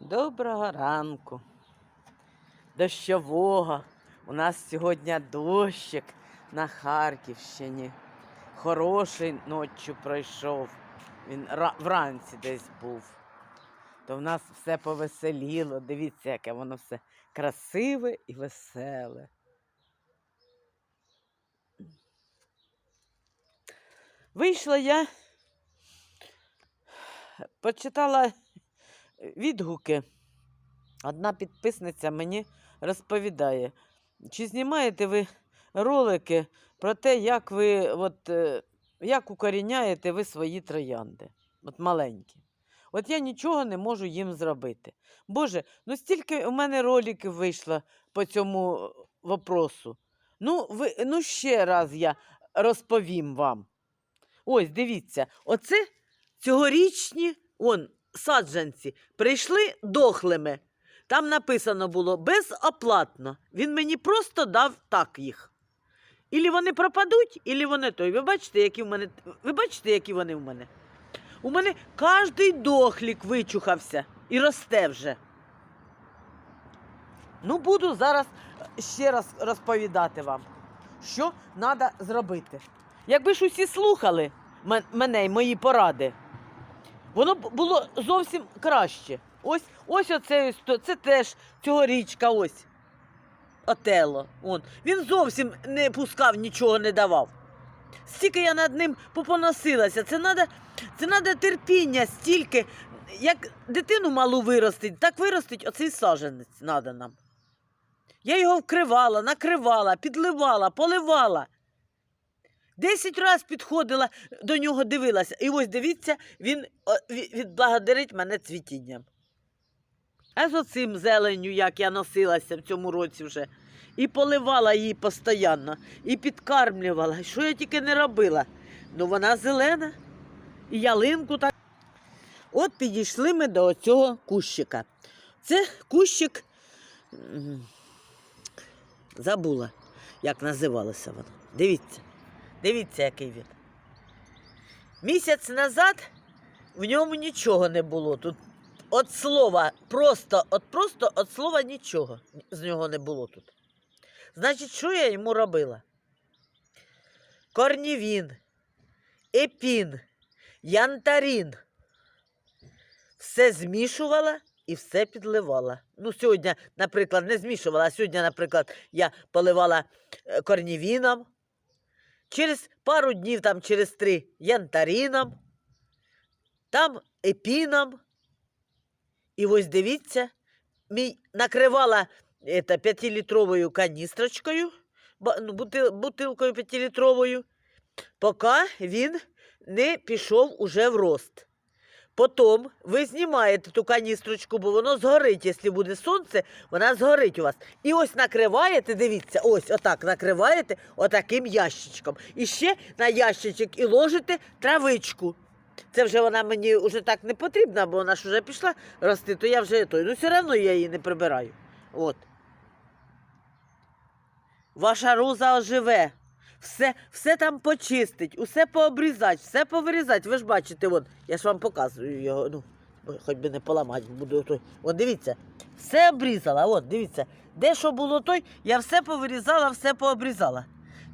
Доброго ранку. Дощового. У нас сьогодні дощик на Харківщині. Хороший ночі пройшов. Він вранці десь був. То в нас все повеселіло. Дивіться, яке воно все красиве і веселе. Вийшла я, почитала відгуки. Одна підписниця мені розповідає, чи знімаєте ви ролики про те, як ви от, е, як укоріняєте ви свої троянди, от маленькі. От я нічого не можу їм зробити. Боже, ну стільки у мене роликів вийшло по цьому вопросу. Ну, ви, ну ще раз я розповім вам. Ось, дивіться, оце цьогорічні он, саджанці прийшли дохлими. Там написано було безоплатно. Він мені просто дав так їх. Ілі вони пропадуть, ілі вони той. Ви бачите, які в мене. Ви бачите, які вони в мене? У мене кожний дохлік вичухався і росте вже. Ну, буду зараз ще раз розповідати вам, що треба зробити. Якби ж усі слухали мене і мої поради, воно було зовсім краще. Ось, ось оце, ось це теж цьогорічка ось. Отело. Он. Він зовсім не пускав, нічого не давав. Стільки я над ним попоносилася. Це треба це надо терпіння стільки. Як дитину малу виростить, так виростить оцей саженець треба нам. Я його вкривала, накривала, підливала, поливала. Десять разів підходила до нього, дивилася. І ось дивіться, він відблагодарить мене цвітінням. А з оцим зеленню, як я носилася в цьому році вже, і поливала її постійно, і підкармлювала. Що я тільки не робила? Ну вона зелена, і ялинку так. От підійшли ми до цього кущика. Це кущик. Забула, як називалося воно. Дивіться. Дивіться, який він. Місяць назад в ньому нічого не було. Тут от слова, просто, от просто от слова нічого з нього не було тут. Значить, що я йому робила? Корнівін, епін, янтарін. Все змішувала і все підливала. Ну, сьогодні, наприклад, не змішувала, а сьогодні, наприклад, я поливала е, корнівіном. Через пару днів, там через три янтарином, там епіном. І ось дивіться, мій накривала п'ятилітровою каністрочкою, ну, бутил, бутилкою п'ятилітровою, поки він не пішов уже в рост. Потім ви знімаєте ту каністрочку, бо воно згорить. Якщо буде сонце, вона згорить у вас. І ось накриваєте, дивіться, ось отак накриваєте отаким ящичком. І ще на ящичок і ложите травичку. Це вже вона мені вже так не потрібна, бо вона ж вже пішла рости, то я вже той. Ну, все одно я її не прибираю. От. Ваша роза оживе. Все, все там почистить, усе пообрізати, все повирізати. Ви ж бачите, от, я ж вам показую його, ну, хоч би не поламати буду той. От дивіться, все обрізала, от дивіться, де що було той, я все повирізала, все пообрізала.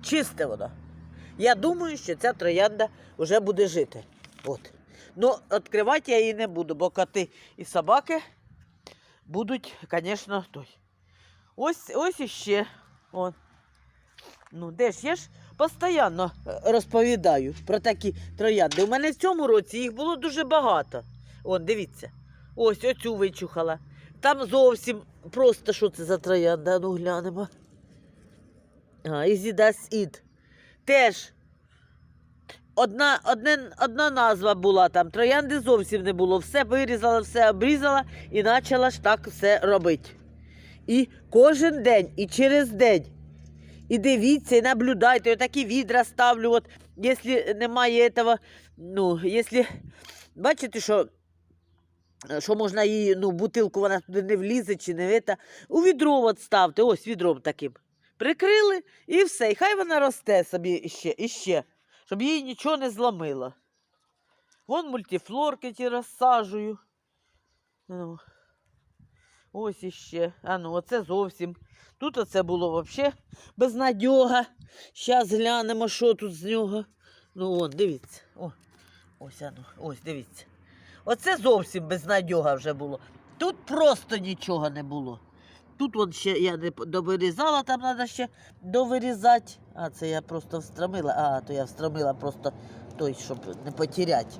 Чисте воно. Я думаю, що ця троянда вже буде жити. От. Ну, відкривати я її не буду, бо коти і собаки будуть, звісно, той. Ось, ось іще. От. Ну, де ж я ж постійно е, розповідаю про такі троянди. У мене в цьому році їх було дуже багато. От, дивіться. Ось оцю вичухала. Там зовсім просто що це за троянда, ну глянемо. А, Ізідас Ід. Теж одна, одне, одна назва була там. Троянди зовсім не було. Все вирізала, все обрізала і почала ж так все робити. І кожен день, і через день. І дивіться, і наблюдайте, отакі відра ставлю. От, якщо немає этого, ну, якщо бачите, що, що можна її, ну, бутилку вона туди не влізе чи не это, у відро от ставте, ось відром таким. Прикрили і все. І хай вона росте собі іще, іще, щоб їй нічого не зламило. Вон мультифлорки ті розсаджую. Ну. Ось іще. А ну, оце зовсім. Тут оце було взагалі безнадьога. Зараз глянемо, що тут з нього. Ну, вон, дивіться. О, ось ану, ось, дивіться. Оце зовсім безнадьога вже було. Тут просто нічого не було. Тут вон ще я не довирізала, там треба ще довирізати. А, це я просто встромила. А, то я встромила просто той, щоб не потеряти.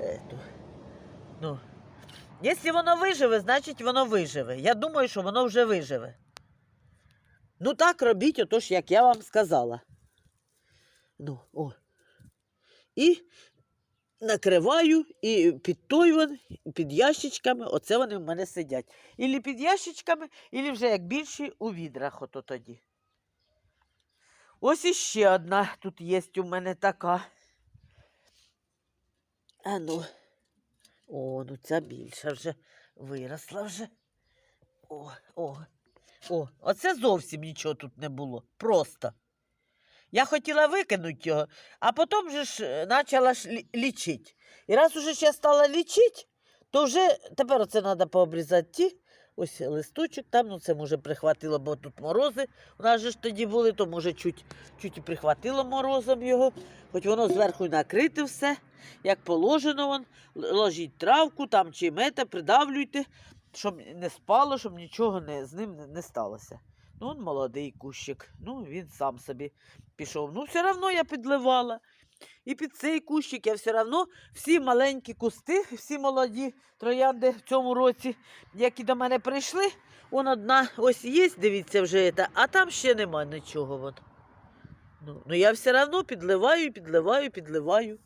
Ету. Ну. Якщо воно виживе, значить воно виживе. Я думаю, що воно вже виживе. Ну так робіть, отож, як я вам сказала. Ну, о. І накриваю, і під той вон, під ящичками, оце вони в мене сидять. Ілі під ящичками, ілі вже як більші у відрах ото тоді. Ось іще одна тут є у мене така. А ну. О, ну ця більша вже виросла вже. О, о, о, оце зовсім нічого тут не було. Просто. Я хотіла викинути його, а потім же ж почала ж лічити. І раз уже ще стала лічити, то вже тепер оце треба пообрізати ті. Ось листочок там, ну це може прихватило, бо тут морози. У нас же ж тоді були, то може чуть, чуть і прихватило морозом його, хоч воно зверху накрите все, як положено вон. Ложіть травку там чи мете, придавлюйте, щоб не спало, щоб нічого не, з ним не сталося. Ну, он молодий кущик, ну він сам собі пішов. Ну, все одно я підливала. І під цей кущик я все одно всі маленькі кусти, всі молоді троянди в цьому році, які до мене прийшли, он одна ось є, дивіться вже, а там ще нема нічого. Вон. Ну, ну я все одно підливаю, підливаю, підливаю.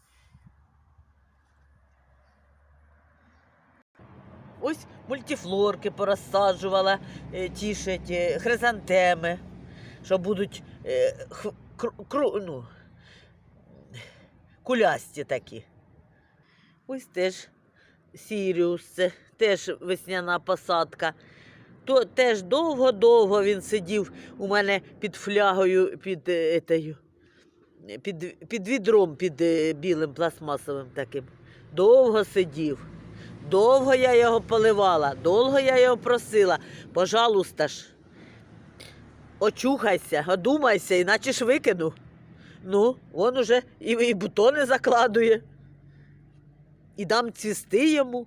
Ось мультифлорки порозсаджувала, е, ті хризантеми, що будуть е, ну, кулясті такі. Ось теж Сіріус, це теж весняна посадка. То теж довго-довго він сидів у мене під флягою, під, е, етею, під, під відром, під е, білим пластмасовим таким. Довго сидів. Довго я його поливала, довго я його просила. Пожалуйста ж, очухайся, одумайся, іначе ж викину. Ну, он уже і, і бутони закладує. І дам цвісти йому.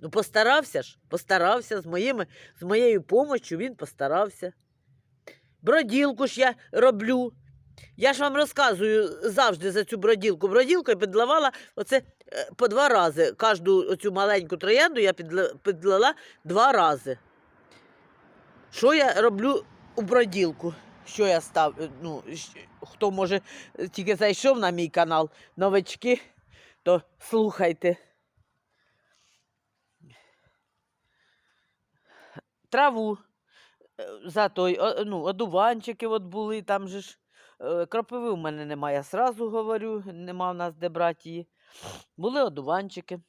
Ну, постарався ж, постарався з, моїми, з моєю помощю він постарався. Броділку ж я роблю. Я ж вам розказую завжди за цю броділку. Броділку я підливала оце е, по два рази. Кожну оцю маленьку троянду я підлила два рази. Що я роблю у броділку? Що я став? е, Ну, хто може е, тільки зайшов на мій канал, новички, то слухайте. Траву е, за той, ну, одуванчики от були, там же ж. Кропиви у мене немає, я сразу говорю, нема в нас де брати її. Були одуванчики.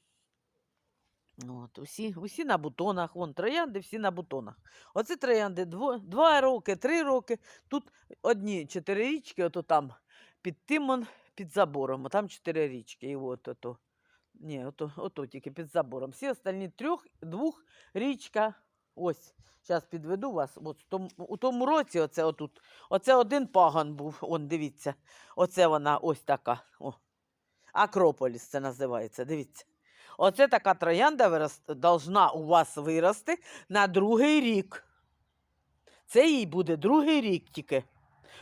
От, усі, усі на бутонах, вон троянди, всі на бутонах. Оце троянди дво, два роки, три роки. Тут одні чотири річки, ото там під тим, он, під забором, там чотири річки. І от ото. Ні, ото, ото тільки під забором. Всі остальні трьох, двох річка. Ось, зараз підведу вас. От в тому, у тому році оце отут. Оце один паган був. Он, дивіться. Оце вона ось така. О. Акрополіс це називається. Дивіться. Оце така троянда вирос... должна у вас вирости на другий рік. Це їй буде другий рік тільки.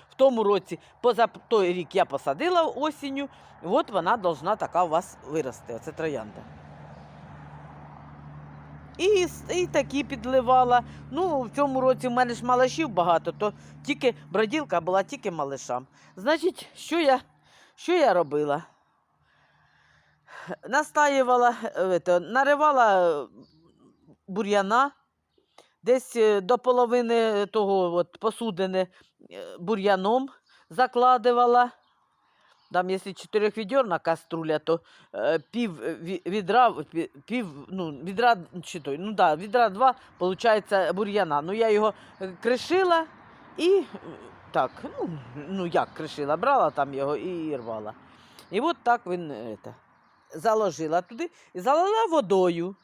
В тому році, поза той рік я посадила осінню, от вона должна така у вас вирости. Оце троянда. І, і такі підливала. Ну, в цьому році в мене ж малашів багато, то тільки броділка була тільки малишам. Значить, що я, що я робила? Настаювала, е, наривала е, бур'яна, десь е, до половини того от, посудини бур'яном закладувала. Там, якщо чотирьохвідерна каструля, то е, пів відра, пів, ну, відра, чи той, ну да, відра два, виходить, бур'яна. Ну, я його кришила і так, ну, ну як кришила, брала там його і рвала. І от так він те, заложила туди і залила водою.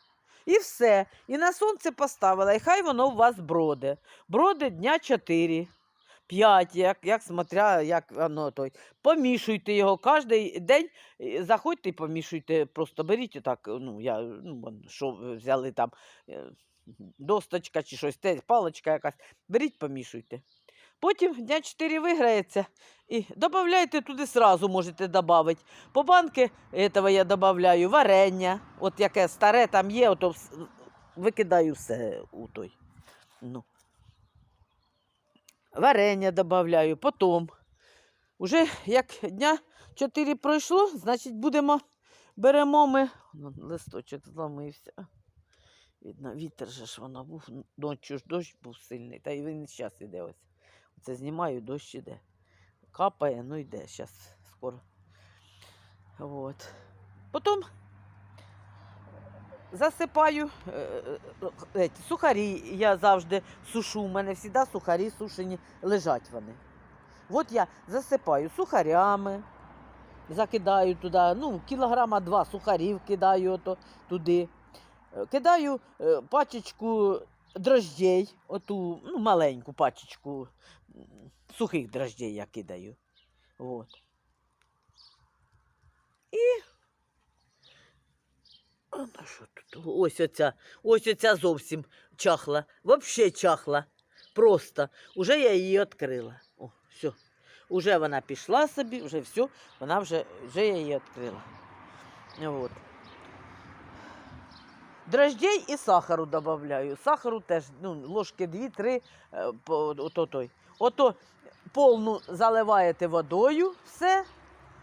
І все. І на сонце поставила, і хай воно у вас броде. Броде дня 4. 5, як, як смотря, як воно той. Помішуйте його кожен день. Заходьте і помішуйте, просто беріть так, ну, я, ну, що взяли там, е, досточка чи щось, паличка якась. Беріть, помішуйте. Потім дня 4 виграється і додавайте туди сразу можете додати. По банки этого я додаю варення, от яке старе там є, ото викидаю все у той. Ну. Варення додаю, потім. Уже як дня 4 пройшло, значить будемо, беремо ми. Ну, Листочок зламився. Видно, вітер же ж воно був. Ночі ж дощ був сильний, та й він зараз іде ось. Це знімаю, дощ іде. Капає, ну йде зараз скоро. Вот. Потім засипаю е, е, е, сухарі. Я завжди сушу. У мене завжди сухарі сушені лежать вони. От я засипаю сухарями, закидаю туди, ну, кілограма два сухарів кидаю ото, туди. Е, Кидаю пачечку дрождей, оту ну, маленьку пачечку сухих дрождей я кидаю. От. І. А на що тут? Ось оця, ось оця зовсім чахла. Взагалі чахла. Просто. Уже я її відкрила. О, все. Уже вона пішла собі, вже все, вона вже, вже я її відкрила. От. Дрождей і сахару додаю. Сахару теж ну, ложки 2-3. е, той. Ото повну заливаєте водою, все.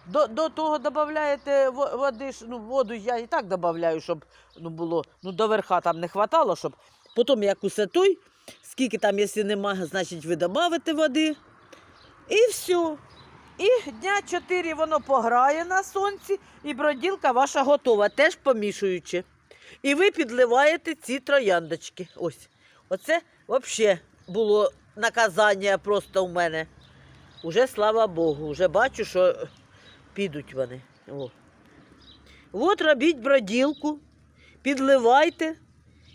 До, до того додаєте води, ну, воду я і так додаю, щоб ну, було, ну, до верха там не хватало, щоб потім як усе той, скільки там, якщо немає, значить ви додаєте води. І все. І дня 4 воно пограє на сонці, і броділка ваша готова, теж помішуючи. І ви підливаєте ці трояндочки. Ось. Оце взагалі було наказання просто у мене. Уже слава Богу, вже бачу, що підуть вони. О. От робіть броділку, підливайте,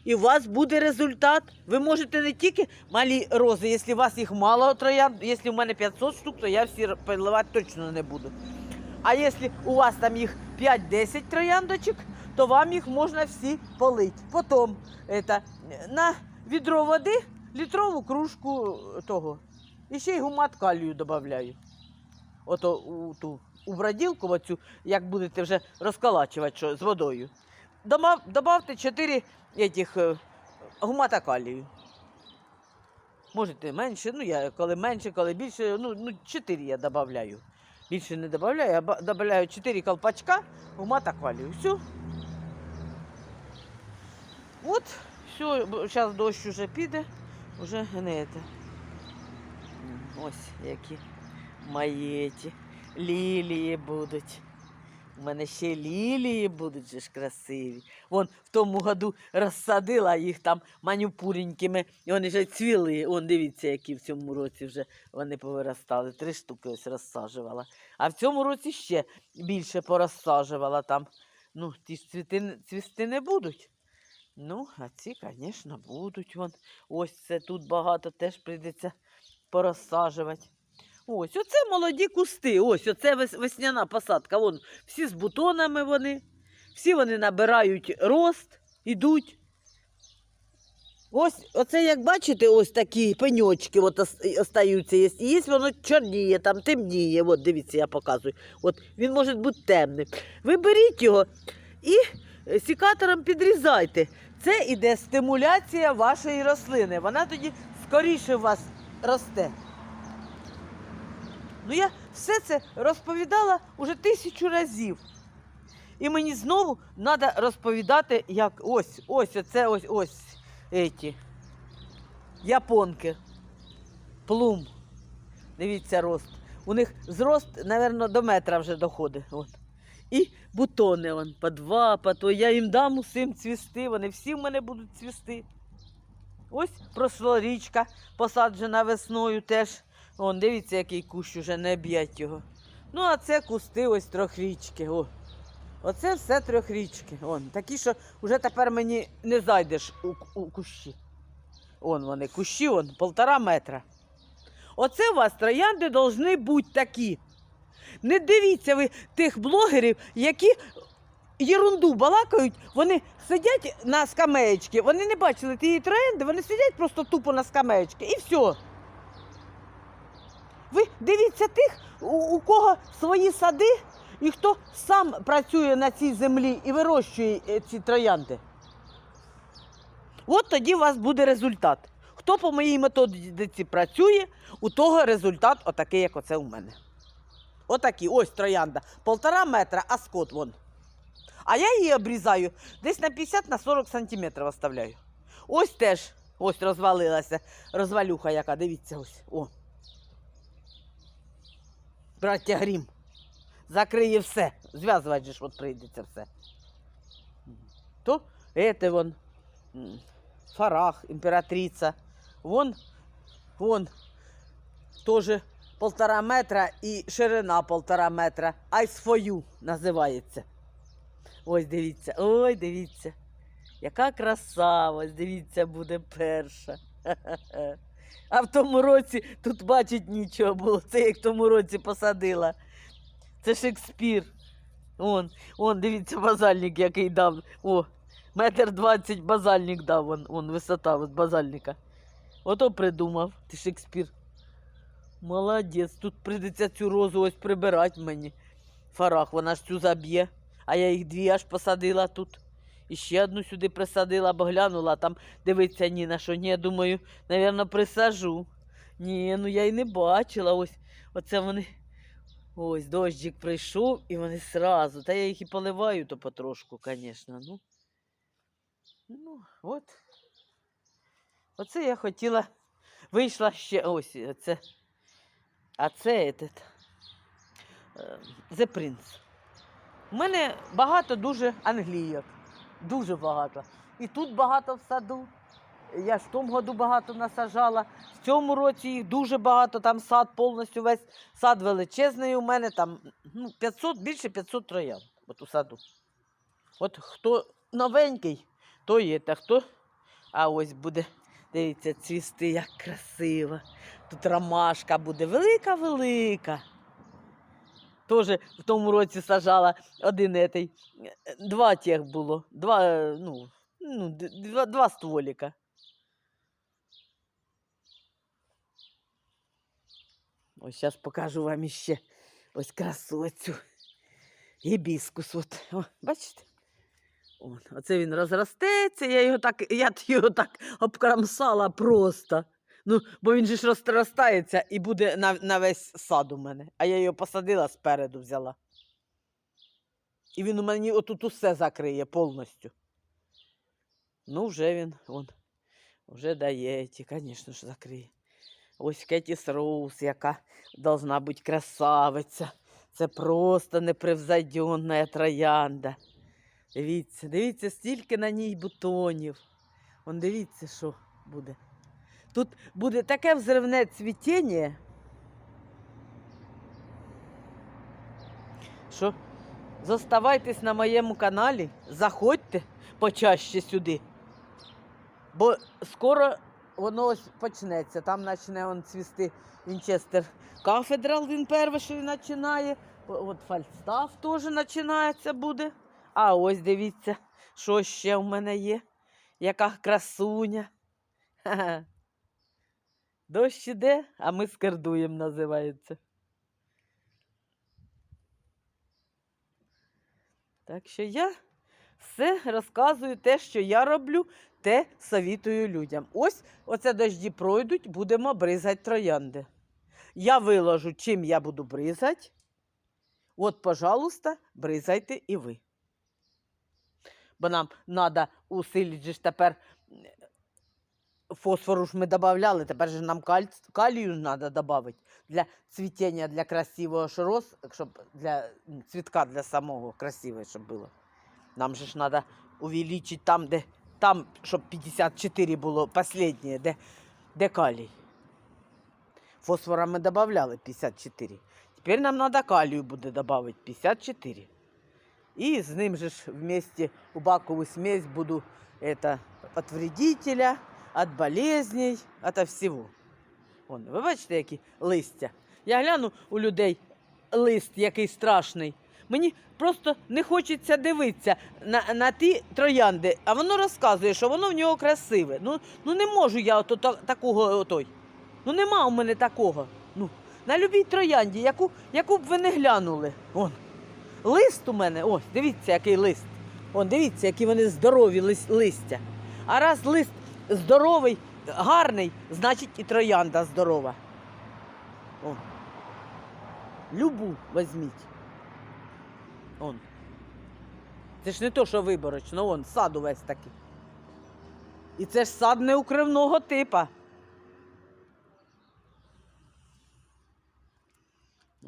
і у вас буде результат. Ви можете не тільки малі рози, якщо у вас їх мало троянд, якщо у мене 500 штук, то я всі підливати точно не буду. А якщо у вас там їх 5-10 трояндочок, то вам їх можна всі полити. Потім это, на відро води літрову кружку того. І ще й гумат калію додаю. Ото у ту у броділку, оцю, як будете вже розколачувати що, з водою. Добавте 4 этих, е, гумата калію. Можете менше, ну я коли менше, коли більше, ну, ну 4 я додаю. Більше не додаю, я додаю 4 колпачка гумата калію. Все. От, все, зараз дощ уже піде, не це. Ось які мої ті лілії будуть. У мене ще лілії будуть же ж красиві. Вон в тому году розсадила їх там манюпуренькими, і вони вже цвіли. Вон дивіться, які в цьому році вже вони повиростали. Три штуки ось розсаджувала. А в цьому році ще більше порозсаджувала там. Ну, ті ж цвіти, цвісти не будуть. Ну, а ці, звісно, будуть. Вон. Ось це тут багато теж прийдеться порозсаджувати. Ось, оце молоді кусти. Ось, оце весняна посадка. Вон, всі з бутонами вони, всі вони набирають рост, ідуть. Ось, оце, як бачите, ось такі пеньочки от остаються. Є. Є воно чорніє, там темніє. От, дивіться, я показую. От, він може бути темним. Ви беріть його і сікатором підрізайте. Це іде стимуляція вашої рослини. Вона тоді скоріше у вас росте. Ну, я все це розповідала уже тисячу разів. І мені знову треба розповідати, як ось, ось, оце ось, ось еті. Японки. Плум. Дивіться рост. У них зрост, мабуть, до метра вже доходить. От. І бутони вон, по два, по то. Я їм дам усім цвісти, вони всі в мене будуть цвісти. Ось пройшла річка, посаджена весною теж. Вон, дивіться, який кущ уже не б'ять його. Ну, а це кусти ось трьохрічки. О. Оце все трьохрічки. Вон, такі, що вже тепер мені не зайдеш у, у кущі. Вон вони, кущі, вон, полтора метра. Оце у вас троянди повинні бути такі. Не дивіться ви тих блогерів, які єрунду балакають, вони сидять на скамеєчці, вони не бачили тієї троянди, вони сидять просто тупо на скамеєчці і все. Ви дивіться тих, у, у кого свої сади, і хто сам працює на цій землі і вирощує е, ці троянди. От тоді у вас буде результат. Хто по моїй методиці працює, у того результат отакий, як оце у мене. Отакий, ось троянда. Полтора метра, а скот вон. А я її обрізаю десь на 50 на 40 сантиметрів оставляю. Ось теж ось розвалилася розвалюха, яка, дивіться ось. О. Браття Грім. Закриє все. Зв'язувати же ж от прийдеться все. То это вон фарах, імператриця. Вон, вон, теж полтора метра і ширина полтора метра. Айсфою називається. Ось дивіться, ой, дивіться. Яка краса, ось дивіться, буде перша. А в тому році тут бачить нічого було. Це як в тому році посадила. Це Шекспір. Он, он, дивіться, базальник, який дав. О, метр двадцять базальник дав, вон, вон висота от базальника. Ото придумав, ти Шекспір. Молодець, тут прийдеться цю розу ось прибирати мені. Фарах, вона ж цю заб'є. А я їх дві аж посадила тут. І ще одну сюди присадила, бо глянула, там дивиться ні на що. Ні, думаю, навірно, присажу. Ні, ну я й не бачила. Ось оце вони. Ось дощик прийшов і вони сразу. Та я їх і поливаю то потрошку, звісно. Ну, ну, от. Оце я хотіла. Вийшла ще ось оце. А це этот, е, The Prince. У мене багато дуже англійок. Дуже багато. І тут багато в саду. Я ж в тому году багато насажала. В цьому році їх дуже багато, там сад повністю весь сад величезний у мене, там ну, 500, більше 500 троян от у саду. От хто новенький, то є, та хто. А ось буде, дивіться, цвісти, як красиво. Тут ромашка буде велика-велика. Теж в тому році сажала один етий. Два тих було. Два, ну, ну, два, два стволіка. Ось зараз покажу вам іще ось красу оцю. Гібіскус. От. О, бачите? От, оце він розростеться, я його так, я його так обкрамсала просто. Ну, бо він же ж розростається і буде на, на весь сад у мене. А я його посадила спереду взяла. І він у мені отут усе закриє повністю. Ну, вже він, он, вже дає ті, звісно ж, закриє. Ось Кетіс Роуз, яка должна бути красавиця. Це просто непревзойденна троянда. Дивіться, дивіться, стільки на ній бутонів. Вон дивіться, що буде. Тут буде таке взривне цвітіння, що зоставайтесь на моєму каналі, заходьте почаще сюди. Бо скоро воно ось почнеться. Там почне он цвісти Вінчестер Кафедрал, він перший починає. От Фальстаф теж починається буде. А ось дивіться, що ще в мене є. Яка красуня. Ха-ха. Дощ іде, а ми скердуємо, називається. Так що я все розказую те, що я роблю, те совітую людям. Ось оце дожді пройдуть, будемо бризати троянди. Я виложу, чим я буду бризати. От, пожалуйста, бризайте і ви. Бо нам треба усилити тепер фосфору ж ми додавали, тепер же нам каль... калію треба додати для цвітіння, для красивого роз, щоб для цвітка для самого красивого, щоб було. Нам же ж треба увеличити там, де там, щоб 54 було останнє, де, де калій. Фосфора ми додавали 54. Тепер нам треба калію буде додати 54. І з ним же вместе у бакову смесь буду это, от вредителя, от болезней, от всього. Вон, ви бачите, які листя? Я гляну у людей лист, який страшний. Мені просто не хочеться дивитися на, на ті троянди, а воно розказує, що воно в нього красиве. Ну, ну не можу я ото, та- такого отой. Ну нема у мене такого. Ну, на любій троянді, яку, яку б ви не глянули. Вон. Лист у мене, ось, дивіться, який лист. Вон, дивіться, які вони здорові лис- листя. А раз лист здоровий, гарний, значить і троянда здорова. О. Любу візьміть. Он. Це ж не то, що виборочно, он сад увесь такий. І це ж сад неукривного типа.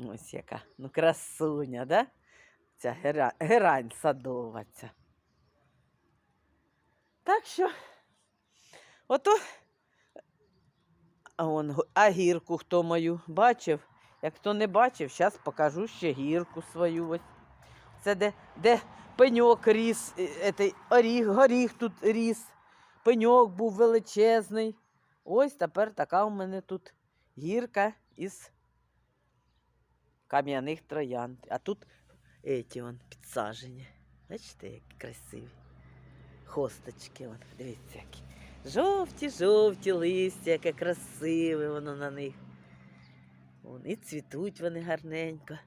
Ось яка. Ну, красуня, да? Ця гера... герань садова. Так що, ото. А он а гірку хто мою бачив? Як хто не бачив, зараз покажу ще гірку свою. Це де, де пеньок ріс, е, етей, оріг, горіх тут ріс. Пеньок був величезний. Ось тепер така у мене тут гірка із кам'яних троянд. А тут еті вон підсажені. Бачите, які красиві. Хосточки, вон, дивіться, які. Жовті, жовті листя, яке красиве воно на них. Вон, і цвітуть вони гарненько.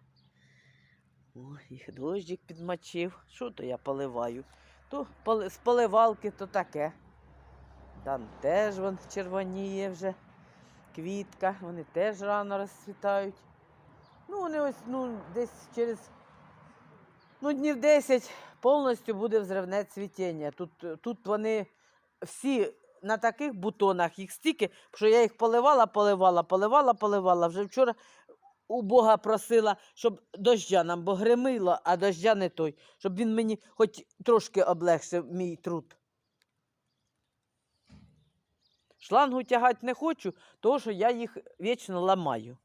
О, їх дощик підмочив. Що то я поливаю? То з поливалки то таке. Там теж вон червоніє вже квітка, вони теж рано розцвітають. Ну, вони ось ну, десь через ну, днів 10 повністю буде взривне цвітіння. Тут, тут вони всі на таких бутонах, їх стільки, що я їх поливала, поливала, поливала, поливала. Вже вчора у Бога просила, щоб дождя нам, бо гримило, а дождя не той, щоб він мені хоч трошки облегшив мій труд. Шлангу тягати не хочу, тому що я їх вічно ламаю.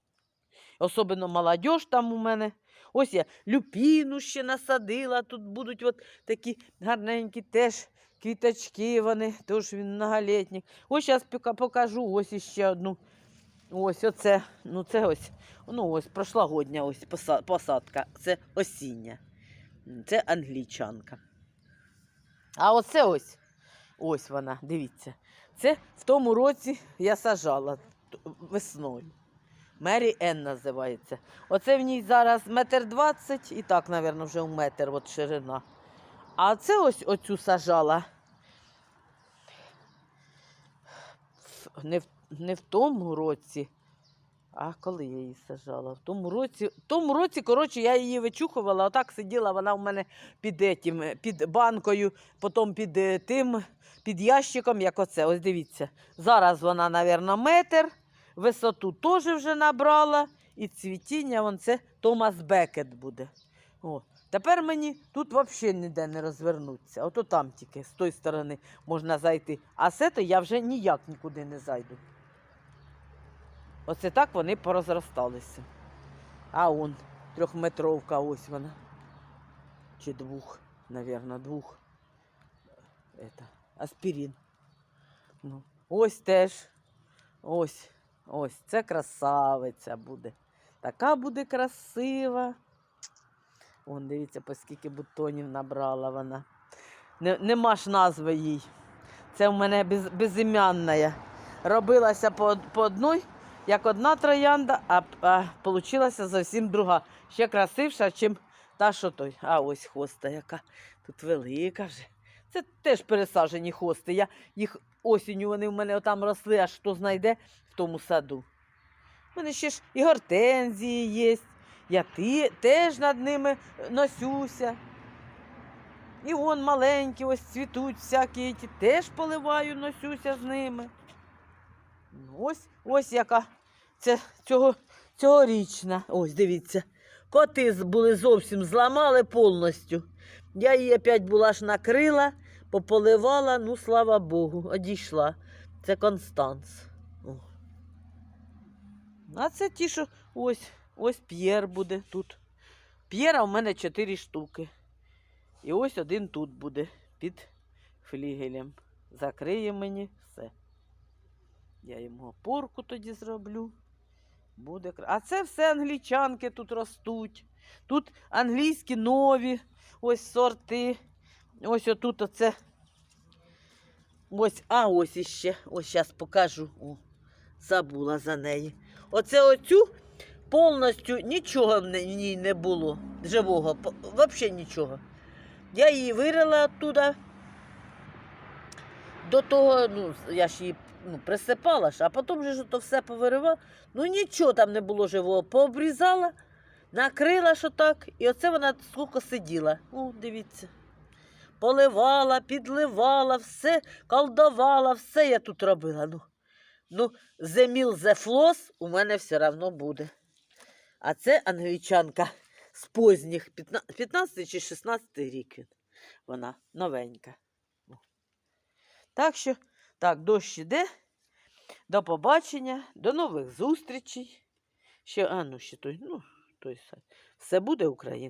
Особливо молодіж там у мене. Ось я люпіну ще насадила. Тут будуть от такі гарненькі теж квіточки вони, тож він многолітній. Ось зараз покажу ось іще одну. Ось оце, ну це ось, ну ось прошлогодня ось посадка. Це осіння. Це англічанка. А оце ось, ось вона, дивіться. Це в тому році я сажала весною. Мері Ен називається. Оце в ній зараз метр двадцять і так, мабуть, вже у метр от ширина. А це ось оцю сажала. Не в, не в тому році. А коли я її сажала? В тому році, в тому році, коротше, я її вичухувала, отак сиділа вона в мене під, етім, під банкою, потім під е, тим, під ящиком, як оце. Ось дивіться. Зараз вона, мабуть, метр, висоту теж вже набрала, і цвітіння, вон це Томас Бекет буде. О. Тепер мені тут взагалі ніде не розвернуться. Ото там тільки з тої сторони можна зайти. А з то я вже ніяк нікуди не зайду. Оце так вони порозросталися. А он трьохметровка, ось вона. Чи двох, мабуть, двох. Это, аспірин. Ну, ось теж. Ось, ось, це красавиця буде. Така буде красива. Вон, дивіться, по скільки бутонів набрала вона. Не, нема ж назви їй. Це в мене без, безім'янна. Робилася по, по одній, як одна троянда, а, а зовсім друга. Ще красивша, чим та, що той. А ось хоста яка. Тут велика вже. Це теж пересаджені хости. Я їх осінню вони в мене там росли, аж хто знайде в тому саду. У мене ще ж і гортензії є. Я ти, теж над ними носюся. І вон маленькі, ось цвітуть всякі, ті, теж поливаю, носюся з ними. Ну, Ось, ось яка це цього, цьогорічна. Ось, дивіться. Коти були зовсім зламали повністю. Я її опять була ж накрила, пополивала, ну, слава Богу, одійшла. Це Констанс. О. А це ті, що ось, ось П'єр буде тут. П'єра у мене чотири штуки. І ось один тут буде під флігелем. Закриє мені все. Я йому опорку тоді зроблю. Буде А це все англічанки тут ростуть. Тут англійські нові ось сорти. Ось отут оце. Ось, а ось іще. Ось зараз покажу. О, забула за неї. Оце оцю повністю нічого в ній не було. Живого. Взагалі нічого. Я її вирила оттуда. До того, ну, я ж її ну, присипала ж, а потім же то все повиривала. Ну нічого там не було живого. Пообрізала, накрила що так, і оце вона скільки сиділа. О, дивіться. Поливала, підливала, все, колдувала, все я тут робила. Ну, ну земіл зефлос у мене все одно буде. А це англічанка з поздніх 15, 15 чи 16 рік. Вона новенька. Так що, так, дощ іде. До побачення, до нових зустрічей. Ще, а, ну, ще той, ну, той сайт. Все буде Україна.